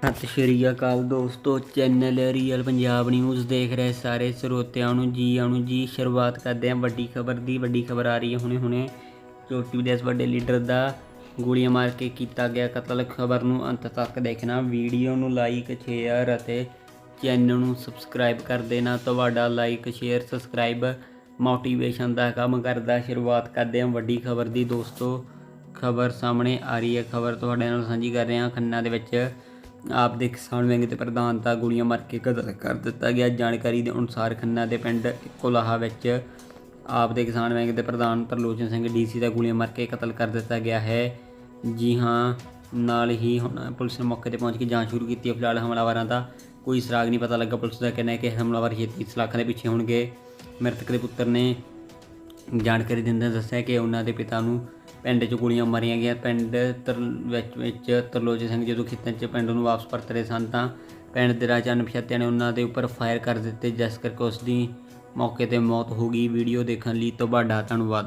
ਸਤਿ ਸ਼੍ਰੀ ਅਕਾਲ ਦੋਸਤੋ channel real Punjab news ਦੇਖ ਰਹੇ ਸਾਰੇ ਸਰੋਤਿਆਂ ਨੂੰ ਜੀ ਆਇਆਂ ਨੂੰ, ਜੀ, ਸ਼ੁਰੂਆਤ ਕਰਦੇ ਹਾਂ ਵੱਡੀ ਖਬਰ ਦੀ, ਵੱਡੀ ਖਬਰ ਆ ਰਹੀ ਹੈ ਹੁਣੇ ਹੁਣੇ। ਚੋਟੀ ਵਿਦੇਸ਼ ਵੱਡੇ ਲੀਡਰ ਦਾ ਗੋਲੀਆਂ ਮਾਰ ਕੇ ਕੀਤਾ ਗਿਆ ਕਤਲ, ਖਬਰ ਨੂੰ ਅੰਤ ਤੱਕ ਦੇਖਣਾ, ਵੀਡੀਓ ਨੂੰ ਲਾਈਕ ਸ਼ੇਅਰ ਅਤੇ ਚੈਨਲ ਨੂੰ ਸਬਸਕ੍ਰਾਈਬ ਕਰ ਦੇਣਾ। ਤੁਹਾਡਾ ਲਾਈਕ ਸ਼ੇਅਰ ਸਬਸਕ੍ਰਾਈਬ ਮੋਟੀਵੇਸ਼ਨ ਦਾ ਕੰਮ ਕਰਦਾ। ਸ਼ੁਰੂਆਤ ਕਰਦੇ ਹਾਂ ਵੱਡੀ ਖਬਰ ਦੀ ਦੋਸਤੋ, ਖਬਰ ਸਾਹਮਣੇ ਆ ਰਹੀ ਹੈ। ਖਬਰ ਤੁਹਾਡੇ ਨਾਲ ਸਾਂਝੀ ਕਰ ਰਹੇ ਹਾਂ ਖੰਨਾ ਦੇ ਵਿੱਚ ਆਪ ਦੇ ਕਿਸਾਨ ਵਿੰਗ ਦੇ ਪ੍ਰਧਾਨ ਦਾ ਗੋਲੀਆਂ ਮਾਰ ਕੇ ਕਤਲ ਕਰ ਦਿੱਤਾ ਗਿਆ। ਜਾਣਕਾਰੀ ਦੇ ਅਨੁਸਾਰ ਖੰਨਾ ਦੇ ਪਿੰਡ ਕੋਲਾਹਾ ਵਿੱਚ ਆਪ ਦੇ ਕਿਸਾਨ ਵਿੰਗ ਦੇ ਪ੍ਰਧਾਨ ਤਰਲੋਚਨ ਸਿੰਘ ਡੀਸੀ ਦਾ ਗੋਲੀਆਂ ਮਾਰ ਕੇ ਕਤਲ ਕਰ ਦਿੱਤਾ ਗਿਆ ਹੈ। ਜੀ ਹਾਂ, ਨਾਲ ਹੀ ਹੁਣ ਪੁਲਿਸ ਨੇ ਮੌਕੇ ਤੇ ਪਹੁੰਚ ਕੇ ਜਾਂਚ ਸ਼ੁਰੂ ਕੀਤੀ ਹੈ। ਫਿਲਹਾਲ ਹਮਲਾਵਰਾਂ ਦਾ ਕੋਈ ਸੁਰਾਗ ਨਹੀਂ ਪਤਾ ਲੱਗਾ। ਪੁਲਿਸ ਦਾ ਕਹਿਣਾ ਹੈ ਕਿ ਹਮਲਾਵਰ ਛੇਤੀ ਸਲਾਖਾਂ ਦੇ ਪਿੱਛੇ ਹੋਣਗੇ। ਮ੍ਰਿਤਕ ਦੇ ਪੁੱਤਰ ਨੇ ਜਾਣਕਾਰੀ ਦਿੰਦਿਆਂ ਦੱਸਿਆ ਕਿ ਉਹਨਾਂ ਦੇ ਪਿਤਾ ਨੂੰ ਪਿੰਡ 'ਚ ਗੋਲੀਆਂ ਮਾਰੀਆਂ ਗਈਆਂ। ਪਿੰਡ ਤਰ, ਵਿੱਚ ਵਿੱਚ ਤਰਲੋਚਨ ਸਿੰਘ ਜਦੋਂ ਖੇਤਾਂ 'ਚ ਪਿੰਡ ਨੂੰ ਵਾਪਸ ਪਰਤ ਰਹੇ ਸਨ ਤਾਂ ਪਿੰਡ ਦੇ ਰਾਜਾ ਅਣਪਛਾਤਿਆਂ ਨੇ ਉਹਨਾਂ ਦੇ ਉੱਪਰ ਫਾਇਰ ਕਰ ਦਿੱਤੇ। ਜਿਸ ਕਰਕੇ ਉਸ ਦੀ ਮੌਕੇ ਤੇ ਮੌਤ ਹੋ ਗਈ। ਵੀਡੀਓ ਦੇਖਣ ਲਈ ਤੁਹਾਡਾ ਧੰਨਵਾਦ।